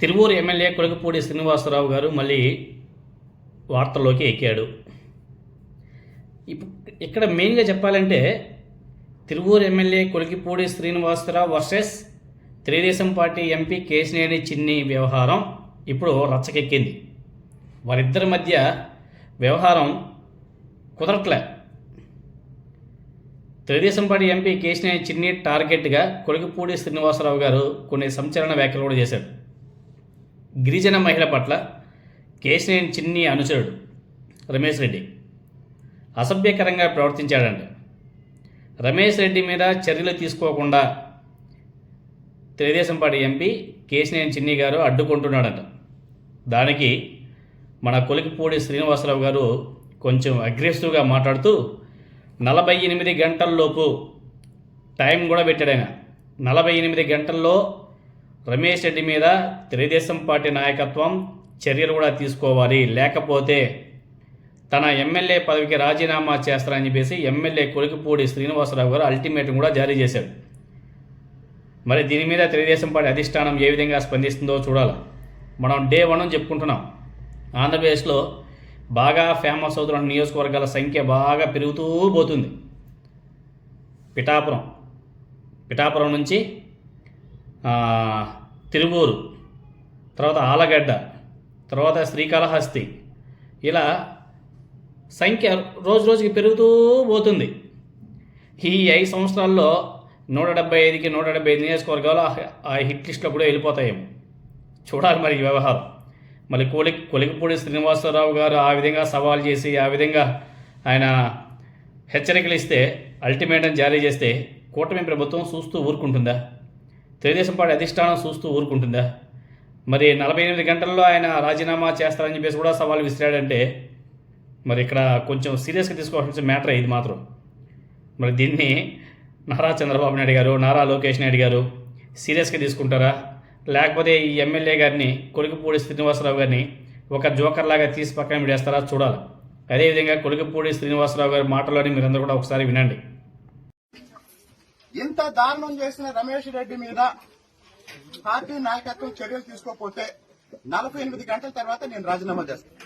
Tiruvuru MLA Kolakapudi Srinivasarao గారు మళ్ళీ వార్తల్లోకి ఎక్కాడు. ఇప్పుడు ఇక్కడ మెయిన్గా చెప్పాలంటే Tiruvuru MLA Kolikipudi Srinivasarao versus Telugu Desam party MP Kesineni Chinni వ్యవహారం ఇప్పుడు రచ్చకెక్కింది. వారిద్దరి మధ్య వ్యవహారం కుదరట్లే. తెలుగుదేశం పార్టీ ఎంపీ కేసినేని చిన్ని టార్గెట్గా కొలికిపూడి శ్రీనివాసరావు గారు కొన్ని సంచలన వ్యాఖ్యలు కూడా చేశారు గిరిజన మహిళ పట్ల కేశినేని చిన్ని అనుచరుడు రమేష్ రెడ్డి. అసభ్యకరంగా ప్రవర్తించాడంట. రమేష్ రెడ్డి మీద చర్యలు తీసుకోకుండా తెలుగుదేశం పార్టీ ఎంపీ కేశినేని చిన్ని గారు అడ్డుకుంటున్నాడంట. దానికి మన కొలికిపూడి శ్రీనివాసరావు గారు కొంచెం అగ్రెసివ్గా మాట్లాడుతూ నలభై ఎనిమిది గంటల్లోపు టైం కూడా పెట్టాడు ఆయన నలభై ఎనిమిది గంటల్లో రమేష్ రెడ్డి మీద తెలుగుదేశం పార్టీ నాయకత్వం చర్యలు కూడా తీసుకోవాలి. లేకపోతే తన ఎమ్మెల్యే పదవికి రాజీనామా చేస్తారని చెప్పేసి ఎమ్మెల్యే కొలికిపూడి శ్రీనివాసరావు గారు అల్టిమేటం కూడా జారీ చేశారు. మరి దీని మీద తెలుగుదేశం పార్టీ అధిష్టానం ఏ విధంగా స్పందిస్తుందో చూడాలి? మనం డే వన్ అని చెప్పుకుంటున్నాం. ఆంధ్రప్రదేశ్లో బాగా ఫేమస్ అవుతున్న నియోజకవర్గాల సంఖ్య బాగా పెరుగుతూ పోతుంది. పిఠాపురం. పిఠాపురం నుంచి తిరువూరు తర్వాత ఆలగడ్డ తర్వాత శ్రీకాళహస్తి. ఇలా సంఖ్య రోజు రోజుకి పెరుగుతూ పోతుంది. ఈ ఐదు సంవత్సరాల్లో నూట డెబ్బై ఐదుకి నూట డెబ్బై ఐదు నియోజకవర్గాలు ఆ- హిట్ లిస్ట్లో కూడా వెళ్ళిపోతాయేమో. చూడాలి మరి ఈ వ్యవహారం. మళ్ళీ కోలి కొలికిపూడి శ్రీనివాసరావు గారు ఆ విధంగా సవాల్ చేసి ఆ విధంగా ఆయన హెచ్చరికలు ఇస్తే అల్టిమేటం జారీ చేస్తే కూటమి ప్రభుత్వం చూస్తూ ఊరుకుంటుందా? తెలుగుదేశం పార్టీ అధిష్టానం చూస్తూ ఊరుకుంటుందా? మరి నలభై ఎనిమిది గంటల్లో ఆయన రాజీనామా చేస్తారని చెప్పేసి కూడా సవాల్ విసిరాడంటే మరి ఇక్కడ కొంచెం సీరియస్గా తీసుకోవాల్సిన మ్యాటర్ ఇది మాత్రం. మరి దీన్ని నారా చంద్రబాబు నాయుడు గారు నారా లోకేష్ నాయుడు గారు సీరియస్గా తీసుకుంటారా? లేకపోతే ఈ ఎమ్మెల్యే గారిని కొలికిపూడి శ్రీనివాసరావు గారిని ఒక జోకర్ లాగా తీసి పక్కన విడేస్తారా చూడాలి. అదేవిధంగా కొలికిపూడి శ్రీనివాసరావు గారి మాటలోని మీరందరూ కూడా ఒకసారి వినండి. ఇంత దారుణం చేసిన రమేష్ రెడ్డి మీద పార్టీ నాయకత్వం చర్యలు తీసుకోకపోతే నలభై ఎనిమిది గంటల తర్వాత నేను రాజీనామా చేస్తాను